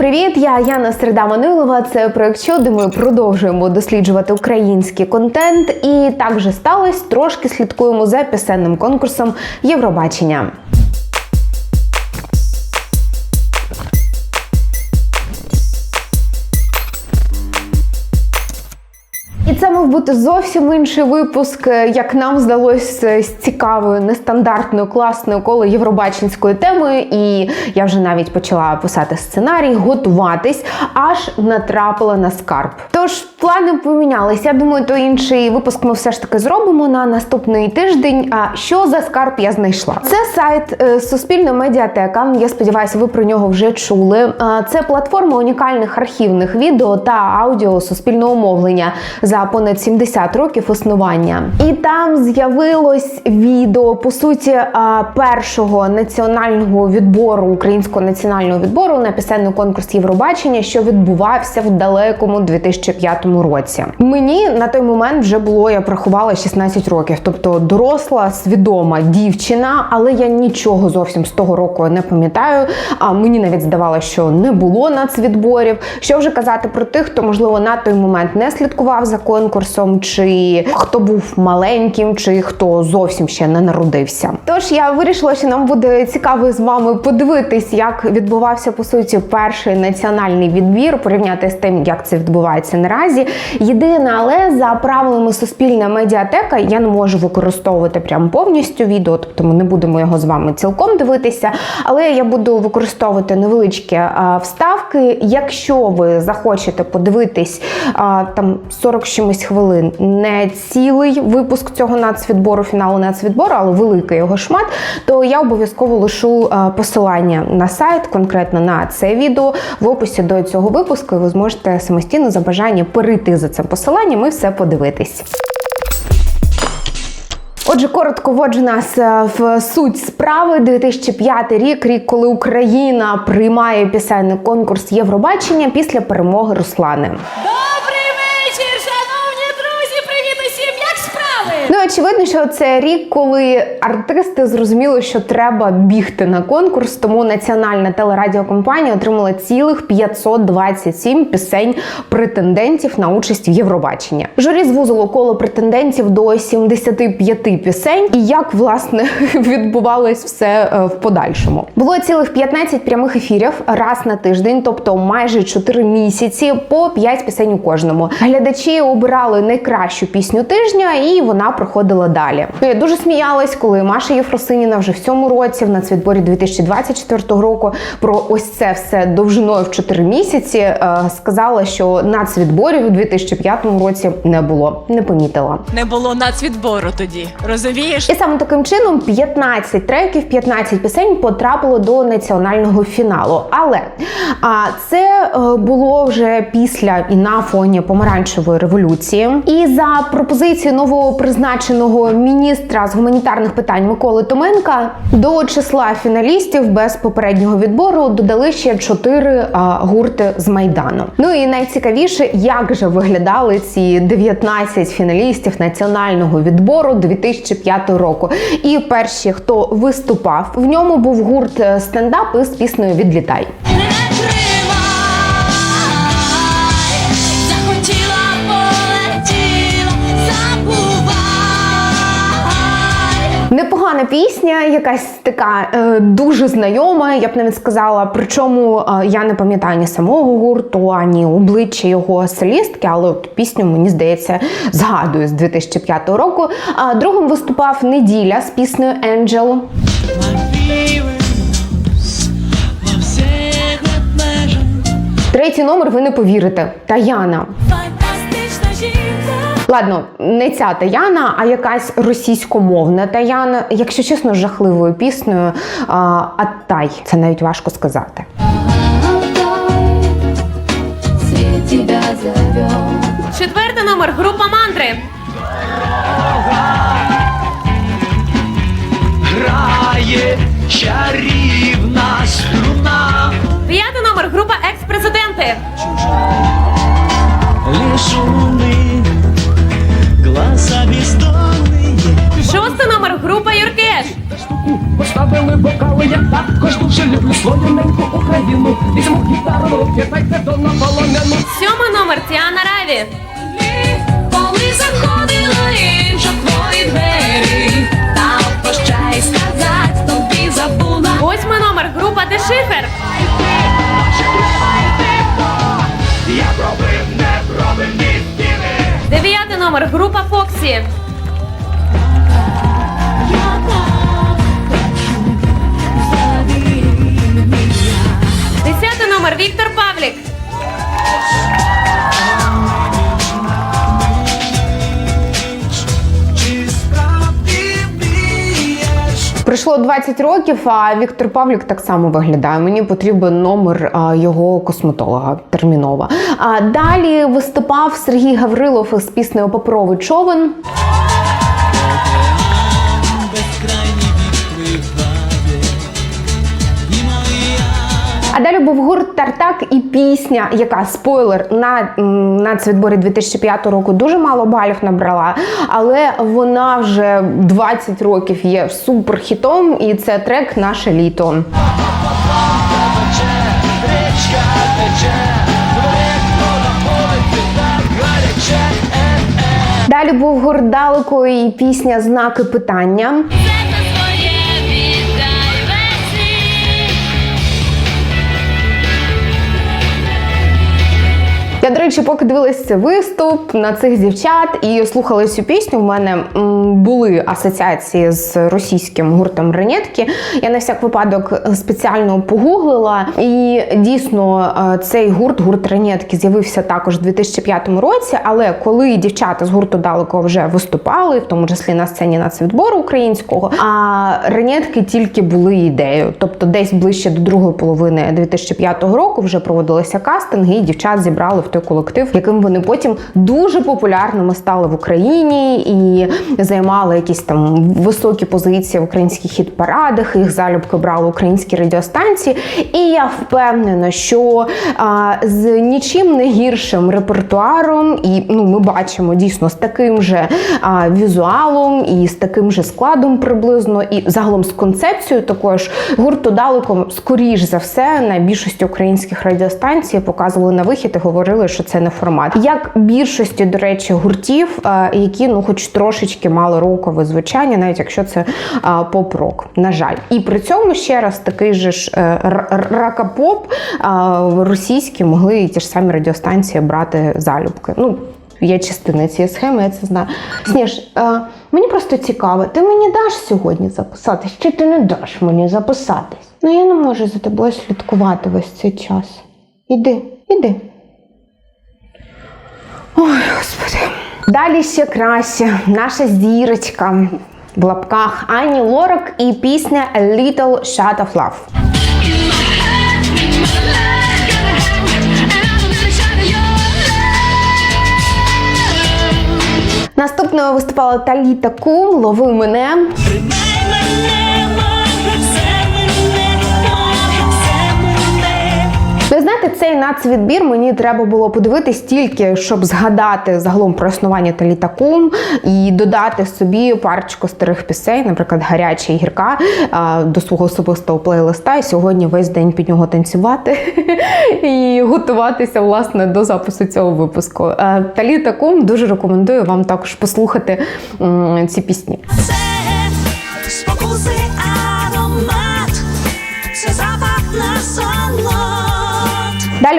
привіт! Я Яна Середа Манилова. Це проект «Що», де ми продовжуємо досліджувати український контент. І так же сталося. Трошки слідкуємо за пісенним конкурсом Євробачення. Бути зовсім інший випуск, е, як нам здалося, з цікавою, нестандартною, класною коло євробаченської теми. І я вже навіть почала писати сценарій, готуватись, аж натрапила на скарб. Тож плани помінялись. Я думаю, то інший випуск ми все ж таки зробимо на наступний тиждень. А що за скарб я знайшла? Це сайт е, Суспільна медіатека. Я сподіваюся, ви про нього вже чули. Це платформа унікальних архівних відео та аудіо суспільного мовлення за понад 70 років існування. І там з'явилось відео по суті першого національного відбору українського національного відбору на пісенний конкурс Євробачення, що відбувався в далекому 2005 році. Мені на той момент вже було, я порахувала 16 років, тобто доросла, свідома дівчина, але я нічого зовсім з того року не пам'ятаю. А мені навіть здавалося, що не було нацвідборів. Що вже казати про тих, хто можливо на той момент не слідкував за конкурсом, чи хто був маленьким, чи хто зовсім ще не народився. Тож я вирішила, що нам буде цікаво з вами подивитись, як відбувався по суті перший національний відбір, порівняти з тим, як це відбувається наразі. Єдине, але за правилами суспільна медіатека я не можу використовувати прям повністю відео, тобто ми не будемо його з вами цілком дивитися. Але я буду використовувати невеличкі а, вставки. Якщо ви захочете подивитись а, там 40 чимось хвилин, не цілий випуск цього нацвідбору, фіналу нацвідбору, але великий його шмат, то я обов'язково лишу посилання на сайт, конкретно на це відео в описі до цього випуску. І ви зможете самостійно за бажання перейти за цим посиланням і все подивитись. Отже, коротко вводжу нас е, в суть справи. 2005 рік, рік, коли Україна приймає пісенний конкурс Євробачення після перемоги Руслани. Очевидно, що це рік, коли артисти зрозуміли, що треба бігти на конкурс, тому національна телерадіокомпанія отримала цілих 527 пісень претендентів на участь в Євробаченні. Журі звузило коло претендентів до 75 пісень, і як власне відбувалось все е, в подальшому. Було цілих 15 прямих ефірів раз на тиждень, тобто майже 4 місяці, по 5 пісень у кожному. Глядачі обирали найкращу пісню тижня, і вона проходила далі. Ну, Я дуже сміялась, коли Маша Єфросиніна вже в цьому році, в нацвідборі 2024 року, про ось це все довжиною в 4 місяці е, сказала, що нацвідборів у 2005 році не було, не помітила. Не було нацвідбору тоді, розумієш? І саме таким чином 15 треків, 15 пісень потрапило до національного фіналу. Але а, це е, було вже після і на фоні помаранчевої революції. І за пропозицією новопризначеного міністра з гуманітарних питань Миколи Томенка до числа фіналістів без попереднього відбору додали ще чотири гурти з майдану. Ну і найцікавіше, як же виглядали ці 19 фіналістів національного відбору 2005 року. І перші, хто виступав в ньому, був гурт е, стендап із піснею Відлітай. Непогана пісня, якась така е, дуже знайома, я б навіть сказала. Причому е, я не пам'ятаю ні самого гурту, ані обличчя його солістки, але от пісню мені здається згадую з 2005 року. А другим виступав неділя з піснею Angel. Третій номер ви не повірите. Таяна. Ладно, не ця Таяна, а якась російськомовна Таяна, якщо чесно, жахливою піснею. А, Аттай. Це навіть важко сказати. Четвертий номер група мандри. грає чарівна струна. П'ятий номер група екс-президенти. Умный, глаза бездонные. Шостий номер група Юркеш. Поставили бокали, я також дуже люблю свою неньку Україну. Візьму гітару, в руки, Сьомий номер Тіана Раві. Коли заходила інша в твої двері, та прощай сказать, тобі забула. Восьмий номер група Де номер група Фоксі. Я так хочу, зови меня. Десятий номер Віктор Пройшло 20 років, а Віктор Павлік так само виглядає. Мені потрібен номер його косметолога терміново. А далі виступав Сергій Гаврилов з піснею Паперовий човен. А далі був гурт Тартак і пісня, яка спойлер на нацвідборі 2005 року дуже мало балів набрала, але вона вже 20 років є суперхітом, і це трек Наше літо. Далі був гурт далеко і пісня Знаки питання. Я, до речі, поки дивилась виступ на цих дівчат і слухала цю пісню, в мене були асоціації з російським гуртом Ренетки. Я на всяк випадок спеціально погуглила. І дійсно е, цей гурт, гурт Ренетки, з'явився також у 2005 році. Але коли дівчата з гурту далеко вже виступали, в тому числі на сцені нацвідбору українського, а Ренетки тільки були ідеєю. Тобто, десь ближче до другої половини 2005 року вже проводилися кастинги, і дівчат зібрали в той колектив, яким вони потім дуже популярними стали в Україні і займали якісь там високі позиції в українських хіт-парадах. Їх залюбки брали українські радіостанції. І я впевнена, що а, з нічим не гіршим репертуаром, і ну ми бачимо дійсно з таким же а, візуалом і з таким же складом приблизно, і загалом з концепцією також гурту далеко скоріш за все на більшості українських радіостанцій показували на вихід і говорили, що це не формат. Як більшості, до речі, гуртів, е, які ну хоч трошечки мали рокове звучання, навіть якщо це е, поп-рок, на жаль. І при цьому ще раз такий же ж е, ракапоп російські могли і ті ж самі радіостанції брати залюбки. Ну, Є частина цієї схеми, я це знаю. Сніж, е, мені просто цікаво, ти мені даш сьогодні записатись, чи ти не даш мені записатись? Ну я не можу за тобою слідкувати весь цей час. Іди, іди. Ой, господи. Далі ще краще. Наша зірочка в лапках Ані Лорак і пісня A Little Shot of Love. Наступною виступала Таліта Кум, лови мене. Мене, Ви знаєте, цей нацвідбір мені треба було подивитись тільки, щоб згадати загалом про існування Таліта Кум і додати собі парочку старих пісень, наприклад, гаряча і гірка до свого особистого плейлиста. І сьогодні весь день під нього танцювати і готуватися власне до запису цього випуску. Е, Таліта Кум дуже рекомендую вам також послухати ці пісні. Це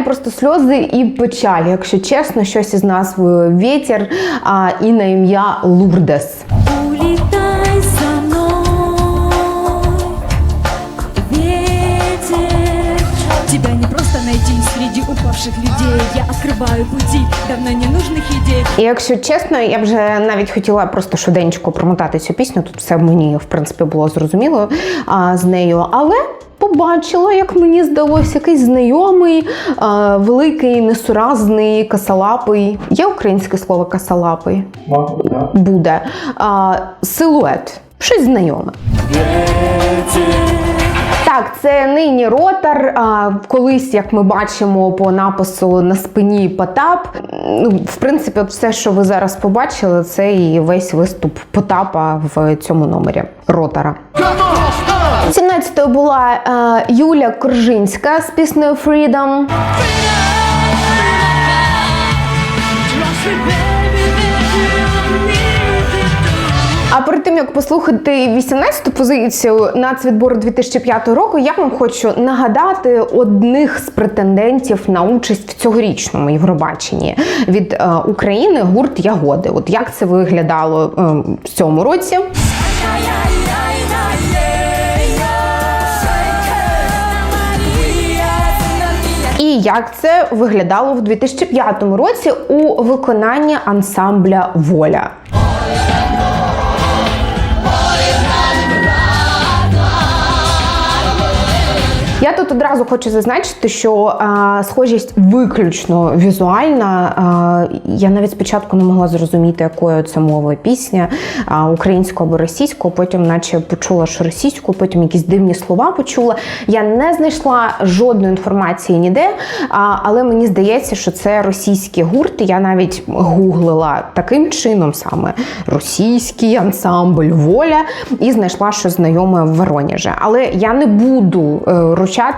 Далі просто сльози і печаль, якщо чесно, щось із назвою Вітер а, і на ім'я Лурдес. Упавших людей Я открываю пути давно ненужных идей І якщо чесно, я вже навіть хотіла просто швиденько промотати цю пісню. Тут все мені в принципі було зрозуміло а, з нею, але. Побачила, як мені здалося, якийсь знайомий, а, великий, несуразний, касалапий. Є українське слово касалапий? Буде. А, силует. Щось знайоме. Так, це нині ротар. А, колись, як ми бачимо по напису на спині Потап. Ну, в принципі, от все, що ви зараз побачили, це і весь виступ Потапа в цьому номері ротара. 17-ю була е, Юля Коржинська з піснею Freedom. А перед тим як послухати 18-ту позицію нацвідбору 2005 року, я вам хочу нагадати одних з претендентів на участь в цьогорічному Євробаченні від е, України гурт Ягоди. От як це виглядало е, в цьому році? Як це виглядало в 2005 році у виконанні ансамбля Воля. Тут одразу хочу зазначити, що а, схожість виключно візуальна. А, я навіть спочатку не могла зрозуміти, якою це мовою пісня а, українською або російською. Потім, наче почула, що російською, потім якісь дивні слова почула. Я не знайшла жодної інформації ніде, а, але мені здається, що це російський гурт. Я навіть гуглила таким чином саме російський ансамбль воля і знайшла щось знайоме в Воронежі. Але я не буду е,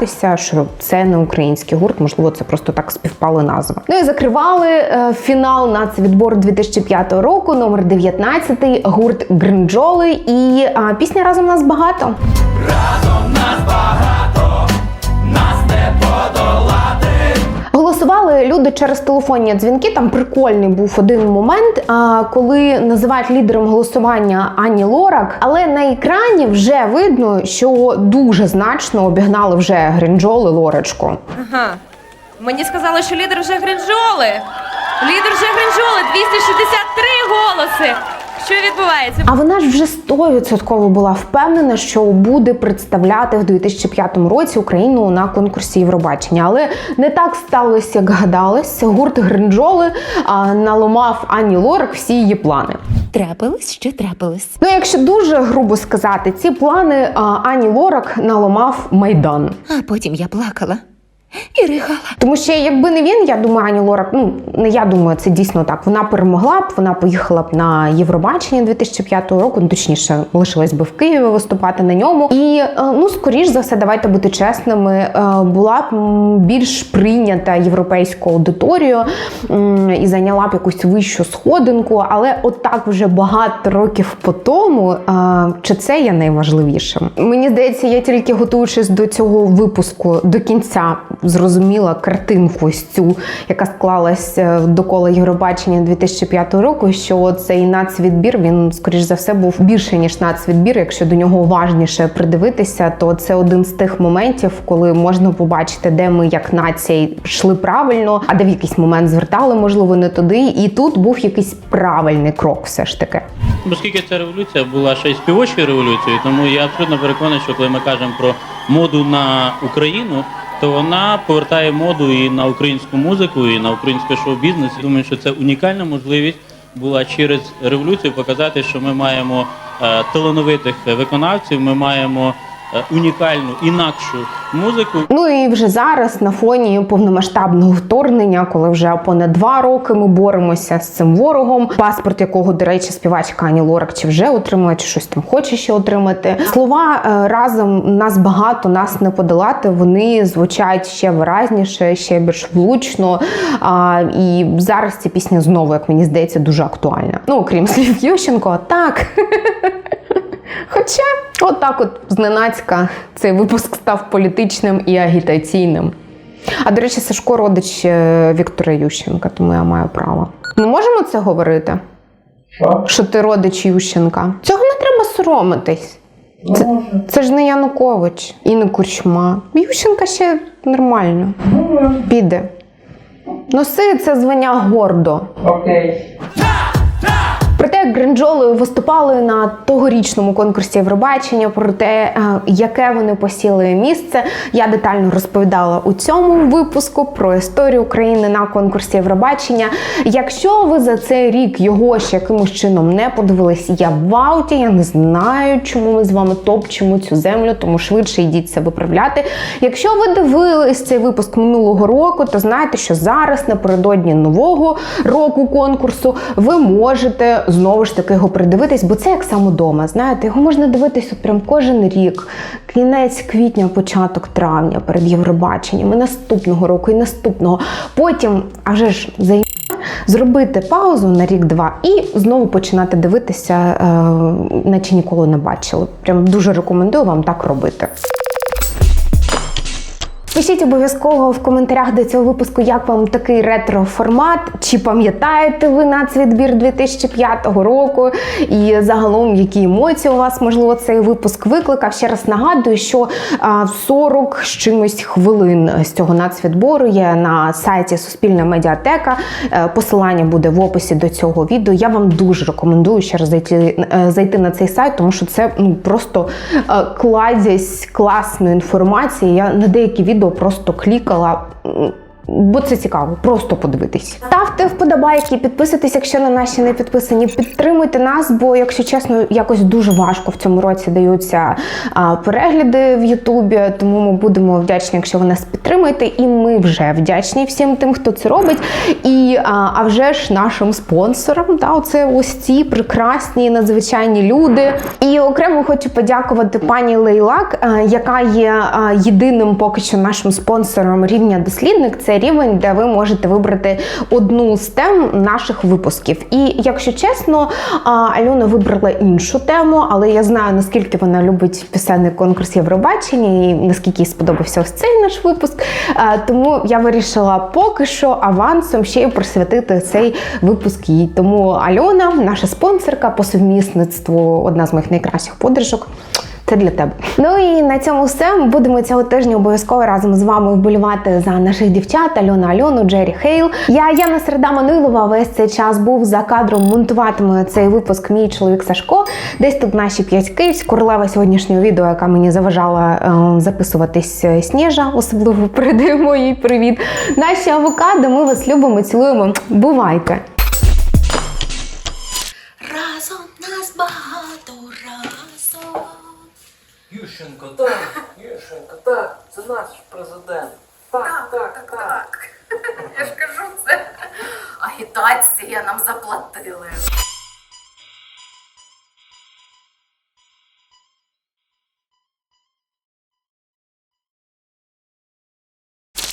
ручатися, що це не український гурт, можливо, це просто так співпали назва. Ну і закривали е, фінал нацвідбору 2005 року, номер 19, гурт Гринджоли. І а, пісня разом нас багато. Разом нас багато, люди через телефонні дзвінки. Там прикольний був один момент, коли називають лідером голосування Ані Лорак, але на екрані вже видно, що дуже значно обігнали вже Гринджоли Лорочку. Ага. Мені сказали, що лідер вже Гринджоли. Лідер вже гринжоли, 263 голоси. Що відбувається? А вона ж вже 100% була впевнена, що буде представляти в 2005 році Україну на конкурсі Євробачення. Але не так сталося, як гадалось. Гурт Гринджоли а, наламав Ані Лорак всі її плани. Трапилось, що трапилось. Ну, якщо дуже грубо сказати, ці плани а, Ані Лорак наламав майдан. А потім я плакала і ригала. Тому що якби не він, я думаю, Ані Лорак, ну не я думаю, це дійсно так. Вона перемогла б, вона поїхала б на Євробачення 2005 року, ну точніше, лишилась би в Києві виступати на ньому. І е, ну, скоріш за все, давайте бути чесними, е, була б більш прийнята європейською аудиторією і зайняла б якусь вищу сходинку. Але отак вже багато років по тому, е, чи це є найважливішим? Мені здається, я тільки готуючись до цього випуску до кінця зрозуміла картинку ось цю, яка склалась довкола Євробачення 2005 року. Що цей нацвідбір він, скоріш за все, був більше ніж нацвідбір. Якщо до нього уважніше придивитися, то це один з тих моментів, коли можна побачити, де ми як нація йшли правильно, а де в якийсь момент звертали, можливо, не туди. І тут був якийсь правильний крок, все ж таки. Оскільки ця революція була ще й співочою революцією, тому я абсолютно переконаний, що коли ми кажемо про моду на Україну, то вона повертає моду і на українську музику, і на український шоу-бізнес. Думаю, що це унікальна можливість була через революцію показати, що ми маємо е, талановитих виконавців, ми маємо унікальну інакшу музику. Ну і вже зараз на фоні повномасштабного вторгнення, коли вже понад два роки ми боремося з цим ворогом, паспорт якого, до речі, співачка Ані Лорак чи вже отримала, чи щось там хоче ще отримати. Слова е, разом нас багато, нас не подолати. Вони звучать ще виразніше, ще більш влучно. А, і зараз ця пісня знову, як мені здається, дуже актуальна. Ну, окрім слів Ющенко, так. Хоча, отак, от зненацька, цей випуск став політичним і агітаційним. А до речі, Сашко родич е, Віктора Ющенка, тому я маю право. Ми можемо це говорити? Що? Що ти родич Ющенка? Цього не треба соромитись. Це, це ж не Янукович і не Курчма. Ющенка ще нормально. Піде. Носи це звання гордо. Окей. Те, виступали на тогорічному конкурсі Євробачення, про те, е, яке вони посіли місце, я детально розповідала у цьому випуску про історію України на конкурсі Євробачення. Якщо ви за цей рік його ще якимось чином не подивились, я в ауті, я не знаю, чому ми з вами топчемо цю землю, тому швидше йдіть це виправляти. Якщо ви дивились цей випуск минулого року, то знаєте, що зараз напередодні нового року конкурсу ви можете знову ж таки його придивитись, бо це як сам удома. Знаєте, його можна дивитись от прям кожен рік, кінець квітня, початок травня перед Євробаченням, і наступного року, і наступного. Потім, а вже ж за зробити паузу на рік-два і знову починати дивитися, е, наче ніколи не бачили. Прям дуже рекомендую вам так робити. Пишіть обов'язково в коментарях до цього випуску, як вам такий ретро-формат. Чи пам'ятаєте ви нацвідбір 2005 року? І загалом, які емоції у вас можливо цей випуск викликав? Ще раз нагадую, що 40 з чимось хвилин з цього нацвідбору є на сайті Суспільна медіатека. Е, Посилання буде в описі до цього відео. Я вам дуже рекомендую ще раз зайти, е, зайти на цей сайт, тому що це ну просто е, кладязь класної інформації. Я на деякі відео просто клікала. Бо це цікаво, просто подивитись. Ставте вподобайки, підписуйтесь, якщо на ще не підписані. Підтримуйте нас, бо, якщо чесно, якось дуже важко в цьому році даються а, перегляди в Ютубі. Тому ми будемо вдячні, якщо ви нас підтримуєте. І ми вже вдячні всім тим, хто це робить. І а, а вже ж нашим спонсорам. Та, оце ось ці прекрасні, надзвичайні люди. І окремо хочу подякувати пані Лейлак, е, яка є е, єдиним поки що нашим спонсором рівня дослідник. Це рівень, де ви можете вибрати одну з тем наших випусків. І якщо чесно, Альона вибрала іншу тему, але я знаю наскільки вона любить пісенний конкурс Євробачення і наскільки їй сподобався ось цей наш випуск. Тому я вирішила поки що авансом ще й присвятити цей випуск їй. Тому Альона, наша спонсорка по сумісництву, одна з моїх найкращих подружок. Це для тебе. Ну і на цьому все. Ми будемо цього тижня обов'язково разом з вами вболівати за наших дівчат Альона Альону, Джері Хейл. Я Яна Середа Манилова. Весь цей час був за кадром. Монтуватиме цей випуск мій чоловік Сашко. Десь тут наші п'ять київсь. Королева сьогоднішнього відео, яка мені заважала е, записуватись е, Сніжа, особливо передаємо їй привіт. Наші авокадо. Ми вас любимо, цілуємо. Бувайте! Разом нас багато разом. Ющенко, так, Ющенко, так, це наш президент. Так, так, так. Я ж кажу це. Агітація нам заплатили.